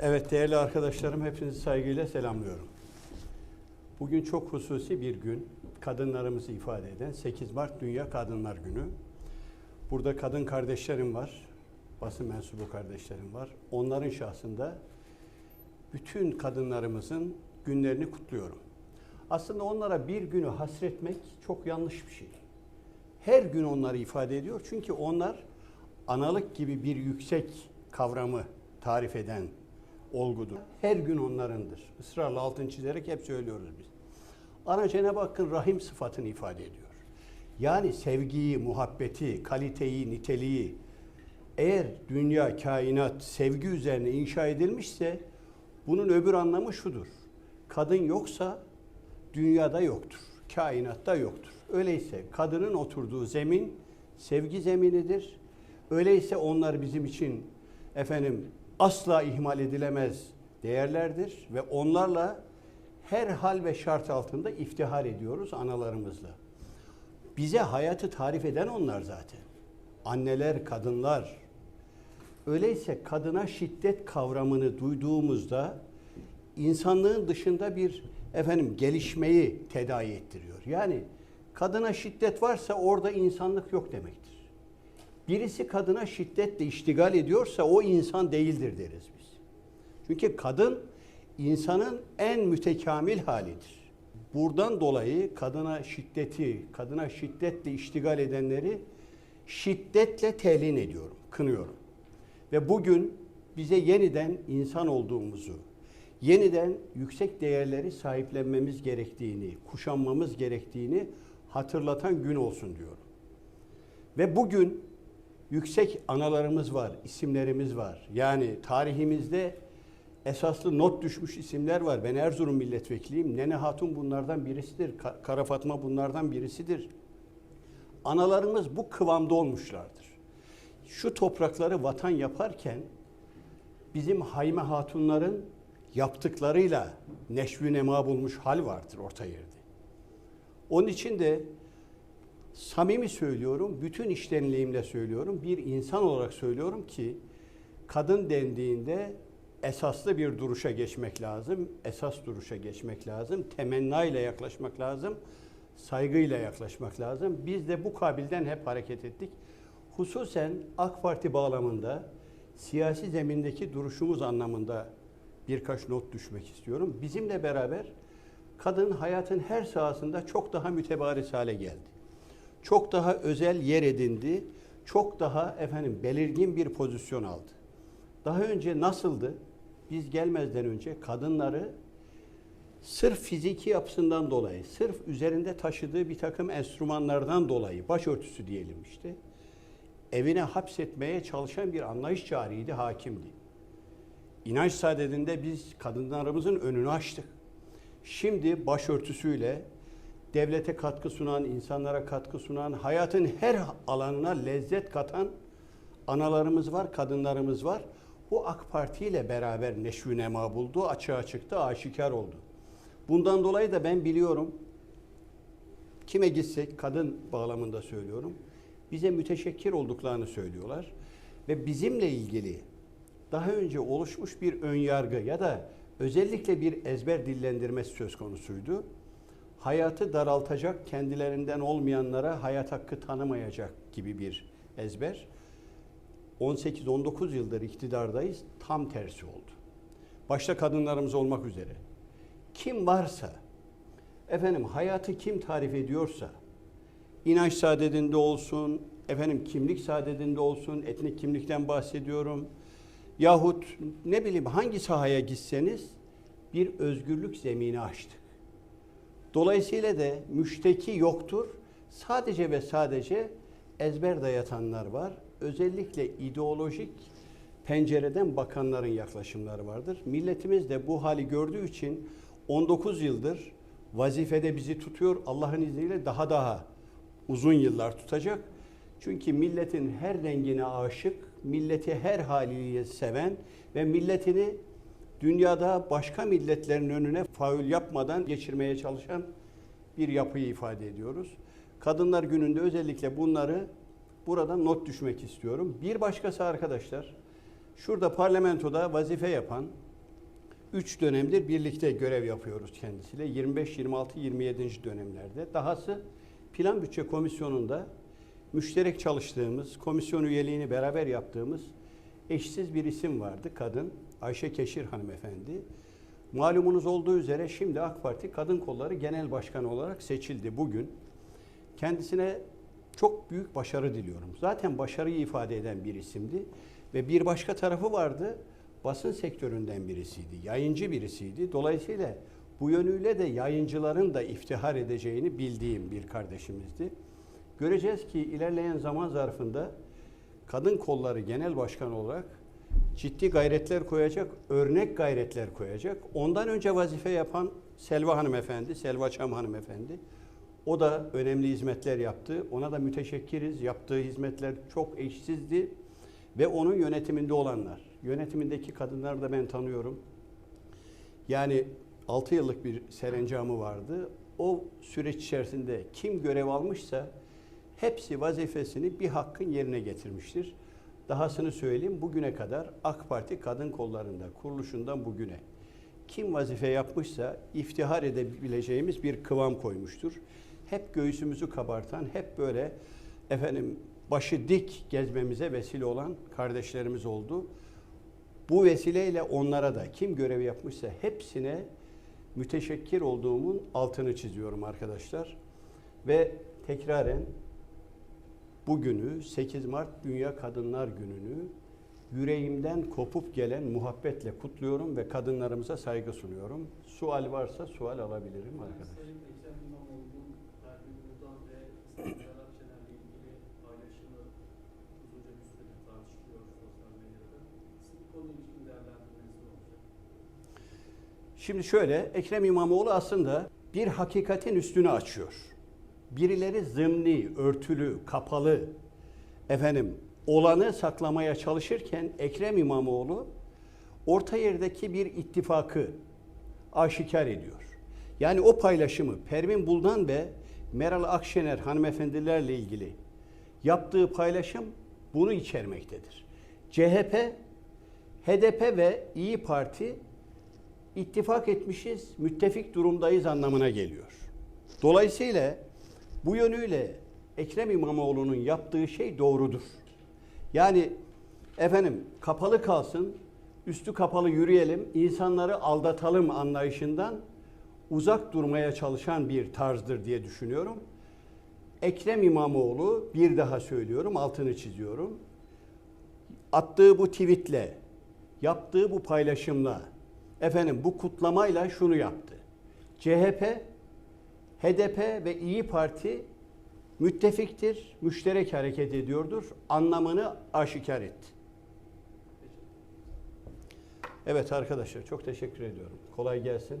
Evet değerli arkadaşlarım hepinizi saygıyla selamlıyorum. Bugün çok hususi bir gün. Kadınlarımızı ifade eden 8 Mart Dünya Kadınlar Günü. Burada kadın kardeşlerim var. Basın mensubu kardeşlerim var. Onların şahsında bütün kadınlarımızın günlerini kutluyorum. Aslında onlara bir günü hasretmek çok yanlış bir şey. Her gün onları ifade ediyor. Çünkü onlar analık gibi bir yüksek kavramı tarif eden olgudur. Her gün onlarındır. Israrla altın çizerek hep söylüyoruz biz. Ana Cenab-ı Hakk'ın rahim sıfatını ifade ediyor. Yani sevgiyi, muhabbeti, kaliteyi, niteliği eğer dünya, kainat sevgi üzerine inşa edilmişse bunun öbür anlamı şudur. Kadın yoksa dünyada yoktur, kainatta yoktur. Öyleyse kadının oturduğu zemin sevgi zeminidir. Öyleyse onlar bizim için efendim asla ihmal edilemez değerlerdir ve onlarla her hal ve şart altında iftihar ediyoruz analarımızla. Bize hayatı tarif eden onlar zaten. Anneler, kadınlar. Öyleyse kadına şiddet kavramını duyduğumuzda insanlığın dışında bir efendim gelişmeyi tedavi ettiriyor. Yani kadına şiddet varsa orada insanlık yok demektir. Birisi kadına şiddetle iştigal ediyorsa o insan değildir deriz biz. Çünkü kadın insanın en mütekamil halidir. Buradan dolayı kadına şiddeti, kadına şiddetle iştigal edenleri şiddetle telin ediyorum, kınıyorum. Ve bugün bize yeniden insan olduğumuzu, yeniden yüksek değerleri sahiplenmemiz gerektiğini, kuşanmamız gerektiğini hatırlatan gün olsun diyorum. Ve bugün yüksek analarımız var, isimlerimiz var. Yani tarihimizde esaslı not düşmüş isimler var. Ben Erzurum milletvekiliyim. Nene Hatun bunlardan birisidir. Ka- Kara Fatma bunlardan birisidir. Analarımız bu kıvamda olmuşlardır. Şu toprakları vatan yaparken bizim Hayme Hatunların yaptıklarıyla neşvü nema bulmuş hal vardır orta yerde. Onun için de samimi söylüyorum, bütün iştenliğimle söylüyorum, bir insan olarak söylüyorum ki kadın dendiğinde esaslı bir duruşa geçmek lazım, esas duruşa geçmek lazım, temenna ile yaklaşmak lazım, saygıyla yaklaşmak lazım. Biz de bu kabilden hep hareket ettik. Hususen AK Parti bağlamında siyasi zemindeki duruşumuz anlamında birkaç not düşmek istiyorum. Bizimle beraber kadın hayatın her sahasında çok daha mütebariz hale geldi. Çok daha özel yer edindi. Çok daha efendim belirgin bir pozisyon aldı. Daha önce nasıldı? Biz gelmezden önce kadınları sırf fiziki yapısından dolayı, sırf üzerinde taşıdığı bir takım enstrümanlardan dolayı, başörtüsü diyelim işte, evine hapsetmeye çalışan bir anlayış cariydi, hakimdi. İnanç saadetinde biz kadınlarımızın önünü açtık. Şimdi başörtüsüyle devlete katkı sunan, insanlara katkı sunan, hayatın her alanına lezzet katan analarımız var, kadınlarımız var. Bu AK Parti ile beraber neşvü nema buldu, açığa çıktı, aşikar oldu. Bundan dolayı da ben biliyorum, kime gitsek kadın bağlamında söylüyorum, bize müteşekkir olduklarını söylüyorlar. Ve bizimle ilgili daha önce oluşmuş bir ön yargı ya da özellikle bir ezber dillendirmesi söz konusuydu. Hayatı daraltacak, kendilerinden olmayanlara hayat hakkı tanımayacak gibi bir ezber. 18-19 yıldır iktidardayız, tam tersi oldu. Başta kadınlarımız olmak üzere. Kim varsa, efendim hayatı kim tarif ediyorsa, inanç saadetinde olsun, efendim kimlik saadetinde olsun, etnik kimlikten bahsediyorum. Yahut ne bileyim hangi sahaya gitseniz bir özgürlük zemini açtık. Dolayısıyla da müşteki yoktur. Sadece ve sadece ezber dayatanlar var. Özellikle ideolojik pencereden bakanların yaklaşımları vardır. Milletimiz de bu hali gördüğü için 19 yıldır vazifede bizi tutuyor. Allah'ın izniyle daha daha uzun yıllar tutacak. Çünkü milletin her rengine aşık, milleti her haliyle seven ve milletini dünyada başka milletlerin önüne faul yapmadan geçirmeye çalışan bir yapıyı ifade ediyoruz. Kadınlar Günü'nde özellikle bunları burada not düşmek istiyorum. Bir başkası arkadaşlar, şurada parlamentoda vazife yapan 3 dönemdir birlikte görev yapıyoruz kendisiyle. 25, 26, 27. dönemlerde. Dahası Plan Bütçe Komisyonu'nda müşterek çalıştığımız, komisyon üyeliğini beraber yaptığımız eşsiz bir isim vardı, kadın. Ayşe Keşir hanımefendi. Malumunuz olduğu üzere şimdi AK Parti Kadın Kolları Genel Başkanı olarak seçildi bugün. Kendisine çok büyük başarı diliyorum. Zaten başarıyı ifade eden bir isimdi. Ve bir başka tarafı vardı. Basın sektöründen birisiydi. Yayıncı birisiydi. Dolayısıyla bu yönüyle de yayıncıların da iftihar edeceğini bildiğim bir kardeşimizdi. Göreceğiz ki ilerleyen zaman zarfında Kadın Kolları Genel Başkanı olarak ciddi gayretler koyacak, örnek gayretler koyacak. Ondan önce vazife yapan Selva Hanımefendi, Selva Çam Hanımefendi. O da önemli hizmetler yaptı. Ona da müteşekkiriz. Yaptığı hizmetler çok eşsizdi. Ve onun yönetiminde olanlar. Yönetimindeki kadınları da ben tanıyorum. Yani 6 yıllık bir serencamı vardı. O süreç içerisinde kim görev almışsa hepsi vazifesini bir hakkın yerine getirmiştir. Dahasını söyleyeyim bugüne kadar AK Parti kadın kollarında kuruluşundan bugüne kim vazife yapmışsa iftihar edebileceğimiz bir kıvam koymuştur. Hep göğsümüzü kabartan, hep böyle efendim başı dik gezmemize vesile olan kardeşlerimiz oldu. Bu vesileyle onlara da kim görev yapmışsa hepsine müteşekkir olduğumun altını çiziyorum arkadaşlar. Ve tekraren bugünü 8 Mart Dünya Kadınlar Günü'nü yüreğimden kopup gelen muhabbetle kutluyorum ve kadınlarımıza saygı sunuyorum. Sual varsa sual alabilirim arkadaşlar. Şimdi şöyle, Ekrem İmamoğlu aslında bir hakikatin üstünü açıyor. Birileri zımni, örtülü, kapalı, efendim olanı saklamaya çalışırken Ekrem İmamoğlu orta yerdeki bir ittifakı aşikar ediyor. Yani o paylaşımı Pervin Buldan ve Meral Akşener hanımefendilerle ilgili yaptığı paylaşım bunu içermektedir. CHP, HDP ve İyi Parti ittifak etmişiz, müttefik durumdayız anlamına geliyor. Dolayısıyla bu yönüyle Ekrem İmamoğlu'nun yaptığı şey doğrudur. Yani efendim kapalı kalsın, üstü kapalı yürüyelim, insanları aldatalım anlayışından uzak durmaya çalışan bir tarzdır diye düşünüyorum. Ekrem İmamoğlu bir daha söylüyorum, altını çiziyorum. Attığı bu tweetle, yaptığı bu paylaşımla, efendim bu kutlamayla şunu yaptı. CHP, HDP ve İyi Parti müttefiktir, müşterek hareket ediyordur. Anlamını aşikar etti. Evet arkadaşlar çok teşekkür ediyorum. Kolay gelsin.